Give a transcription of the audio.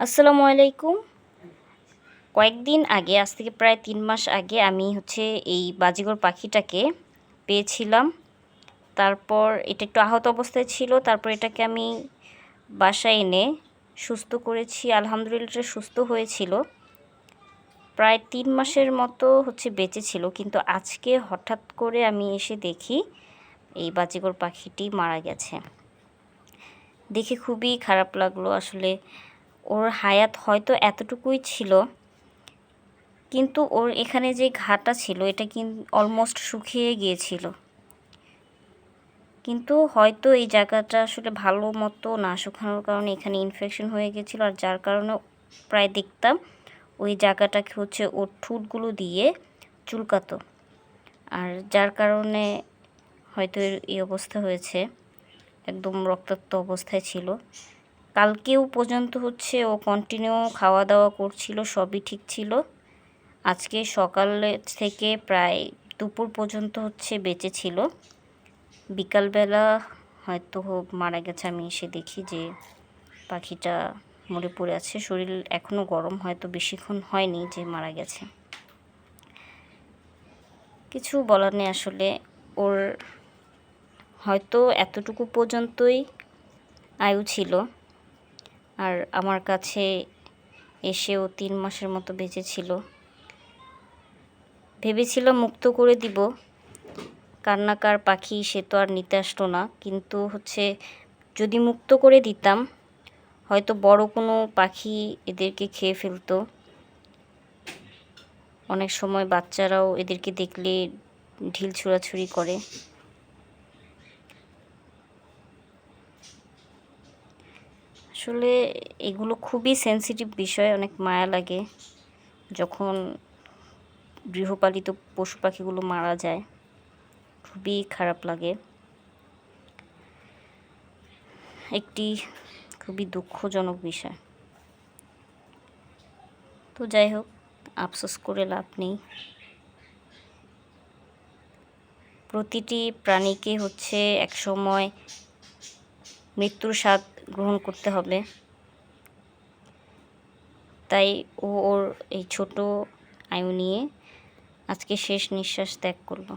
আসসালামু আলাইকুম। কয়েকদিন আগে, আজ থেকে প্রায় তিন মাস আগে আমি হচ্ছে এই বাজিগর পাখিটাকে পেয়েছিলাম। তারপর এটা একটু আহত অবস্থায় ছিল, তারপর এটাকে আমি বাসায় এনে সুস্থ করেছি, আলহামদুলিল্লাহ সুস্থ হয়েছিল। প্রায় তিন মাসের মতো হচ্ছে বেঁচে ছিল, কিন্তু আজকে হঠাৎ করে আমি এসে দেখি এই বাজিগর পাখিটি মারা গেছে। দেখে খুবই খারাপ লাগল, আসলে ওর হায়াত হয়তো এতটুকুই ছিল, কিন্তু ওর এখানে যে ঘাটা ছিল, এটা কিন্তু অলমোস্ট শুকিয়ে গিয়েছিল। কিন্তু হয়তো এই জায়গাটা আসলে ভালো মতো না শুকানোর কারণে এখানে ইনফেকশন হয়ে গেছিল আর যার কারণে প্রায় দেখতাম ওই জায়গাটাকে হচ্ছে ওর ঠুটগুলো দিয়ে চুলকাতো। আর যার কারণে হয়তো এই অবস্থা হয়েছে, একদম রক্তাক্ত অবস্থায় ছিল। কালকেও পর্যন্ত হচ্ছে ও কন্টিনিউ খাওয়া দাওয়া করছিল, সবই ঠিক ছিল। আজকে সকালে থেকে প্রায় দুপুর পর্যন্ত হচ্ছে বেঁচে ছিল। বিকালবেলা হয়তো হোক মারা গেছে, আমি এসে দেখি যে পাখিটা মরে পড়ে আছে। শরীর এখনও গরম, হয়তো বেশিক্ষণ হয়নি যে মারা গেছে। কিছু বলার নেই আসলে। ওর হয়তো এতটুকু পর্যন্তই আয়ু ছিল। আর আমার কাছে এসেও তিন মাসের মতো বেঁচে ছিল। ভেবেছিলাম মুক্ত করে দিব। কান্নাকার পাখি সে তো আর নিতে আসতো না। কিন্তু হচ্ছে যদি মুক্ত করে দিতাম, হয়তো বড় কোনো পাখি এদেরকে খেয়ে ফেলতো। অনেক সময় বাচ্চারাও এদেরকে দেখলে ঢিল ছুড়াছুড়ি করে। আসলে এগুলো খুবই সেন্সিটিভ বিষয়, অনেক মায়া লাগে। যখন গৃহপালিত পশু পাখিগুলো মারা যায়, খুবই খারাপ লাগে। একটি খুবই দুঃখজনক বিষয়। তো যাই হোক, আফসোস করে লাভ নেই। প্রতিটি প্রাণীকে হচ্ছে একসময় মৃত্যুর স্বাদ গ্রহণ করতে হবে। তাই ও ওর এই ছোট আয়ু নিয়ে আজকে শেষ নিঃশ্বাস ত্যাগ করল।